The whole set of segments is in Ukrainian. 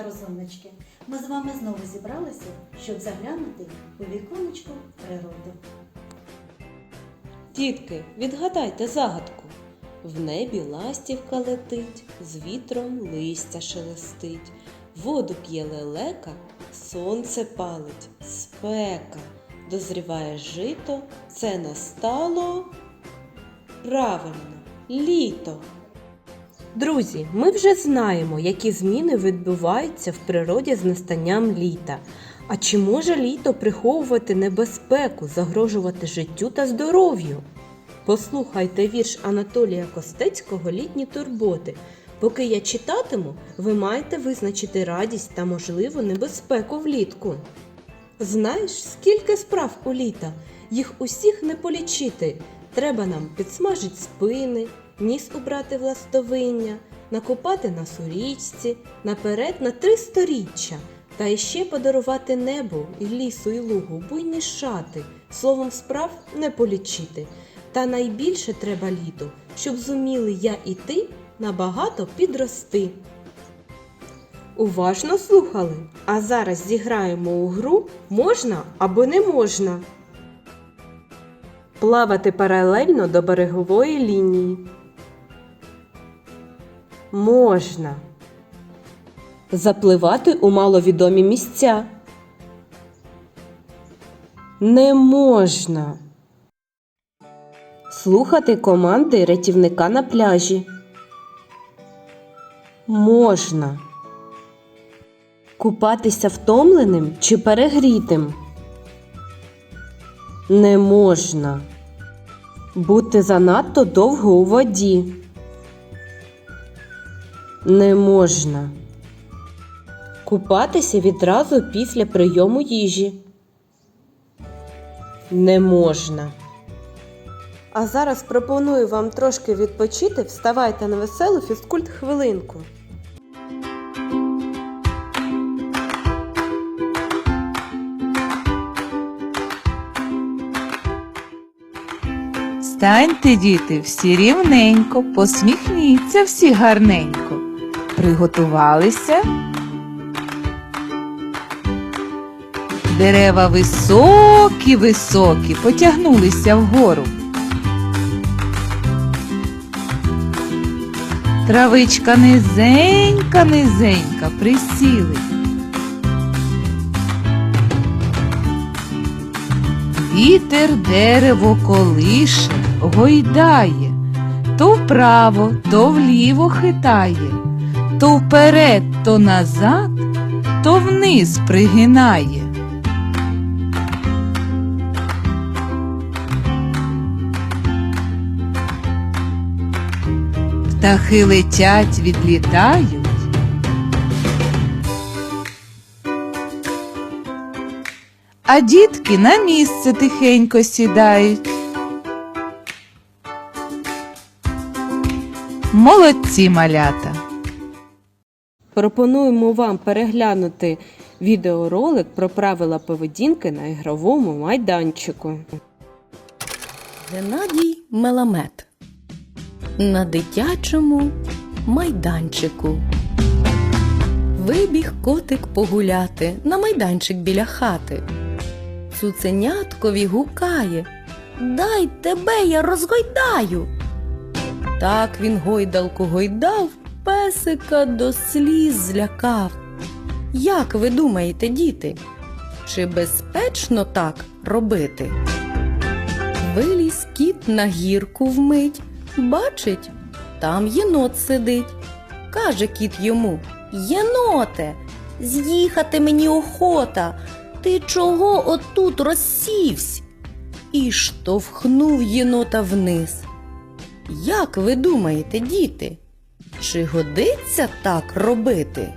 та розумнички. Ми з вами знову зібралися, щоб заглянути у віконечко природи. Дітки, відгадайте загадку. В небі ластівка летить, з вітром листя шелестить, воду п'є лелека, сонце палить, спека, дозріває жито, це настало правильно, літо. Друзі, ми вже знаємо, які зміни відбуваються в природі з настанням літа. А чи може літо приховувати небезпеку, загрожувати життю та здоров'ю? Послухайте вірш Анатолія Костецького Літні турботи. Поки я читатиму, ви маєте визначити радість та можливу небезпеку влітку. Знаєш, скільки справ у літа? Їх усіх не полічити. Треба нам підсмажить спини, ніс убрати в ластовиння, накопати нас у річці, наперед на три сторіччя, та іще подарувати небу і лісу, і лугу буйні шати, словом справ не полічити. Та найбільше треба літо, щоб зуміли я і ти набагато підрости. Уважно слухали, а зараз зіграємо у гру можна або не можна. Плавати паралельно до берегової лінії. Можна. Запливати у маловідомі місця. Не можна. Слухати команди рятівника на пляжі. Можна. Купатися втомленим чи перегрітим. Не можна. Бути занадто довго у воді. Не можна. Купатися відразу після прийому їжі. Не можна. А зараз пропоную вам трошки відпочити. Вставайте на веселу фізкульт хвилинку. Станьте, діти, всі рівненько, посміхніться всі гарненько. Приготувалися. Дерева високі, високі, потягнулися вгору. Травичка низенька, низенька, присіли. Вітер дерево колише, гойдає, то вправо, то вліво хитає, то вперед, то назад, то вниз пригинає. Птахи летять, відлітають. а дітки на місце тихенько сідають. Молодці малята. Пропонуємо вам переглянути відеоролик про правила поведінки на ігровому майданчику. Геннадій Меламет на дитячому майданчику. Вибіг котик погуляти на майданчик біля хати. Цуценяткові гукає Дай тебе я розгойдаю. Так він гойдалку гойдав, песика до сліз злякав. Як ви думаєте, діти? Чи безпечно так робити? Виліз кіт на гірку вмить, бачить, там єнот сидить. Каже кіт йому Єноте, з'їхати мені охота. Ти чого отут розсівсь? І штовхнув єнота вниз. Як ви думаєте, діти? Чи годиться так робити?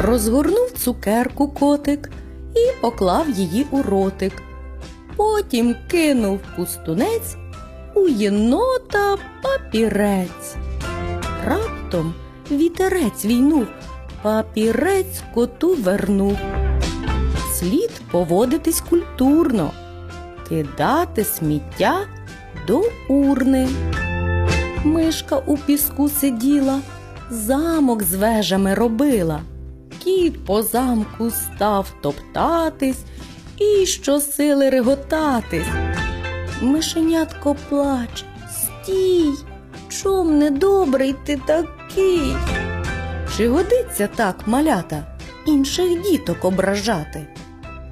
Розгорнув цукерку котик і поклав її у ротик. Потім кинув пустунець у єнота папірець. Раптом вітерець війнув, папірець коту вернув. Слід поводитись культурно, кидати сміття до урни. Мишка у піску сиділа, замок з вежами робила. Кіт по замку став топтатись і щосили реготатись. Мишенятко плаче, стій, чом недобрий ти такий? Чи годиться так, малята, інших діток ображати?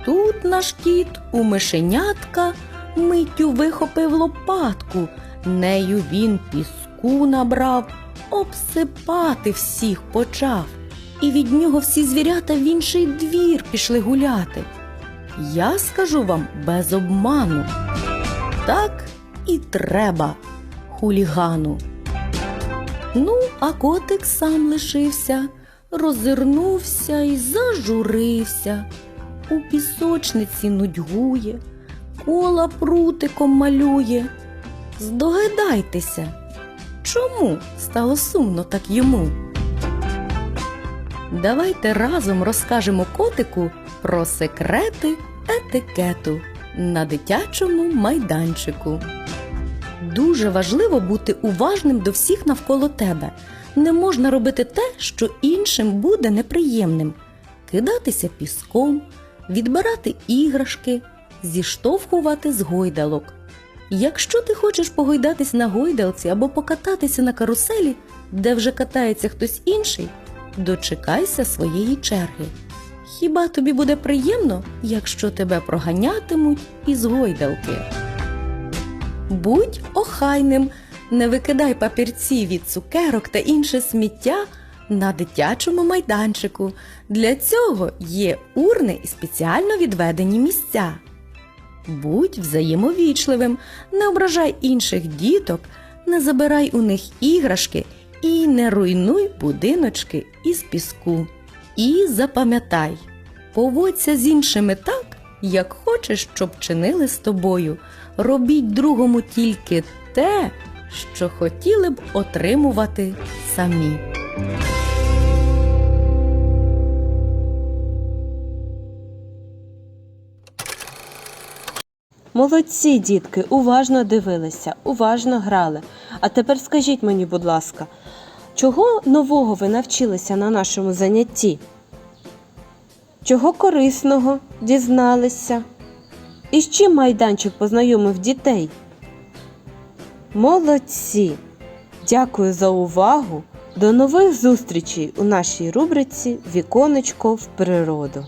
Тут наш кіт у мишенятка миттю вихопив лопатку, нею він піску набрав, обсипати всіх почав, і від нього всі звірята в інший двір пішли гуляти. Я скажу вам без обману. Так і треба хулігану. Ну, а котик сам лишився, роззирнувся і зажурився. У пісочниці нудьгує, кола прутиком малює. Здогадайтеся, чому стало сумно так йому? Давайте разом розкажемо котику про секрети етикету на дитячому майданчику. Дуже важливо бути уважним до всіх навколо тебе. Не можна робити те, що іншим буде неприємним, кидатися піском, відбирати іграшки, зіштовхувати з гойдалок. Якщо ти хочеш погойдатись на гойдалці або покататися на каруселі, де вже катається хтось інший, дочекайся своєї черги. Хіба тобі буде приємно, якщо тебе проганятимуть із гойдалки? Будь охайним, не викидай папірці від цукерок та інше сміття на дитячому майданчику. Для цього є урни і спеціально відведені місця. Будь взаємовічливим, не ображай інших діток, не забирай у них іграшки і не руйнуй будиночки із піску. І запам'ятай, поводься з іншими так, як хочеш, щоб чинили з тобою. Робіть другому тільки те, що хотіли б отримувати самі. Молодці, дітки, уважно дивилися, уважно грали. А тепер скажіть мені, будь ласка, чого нового ви навчилися на нашому занятті? Чого корисного дізналися? І з чим майданчик познайомив дітей? Молодці! Дякую за увагу! До нових зустрічей у нашій рубриці Віконечко в природу.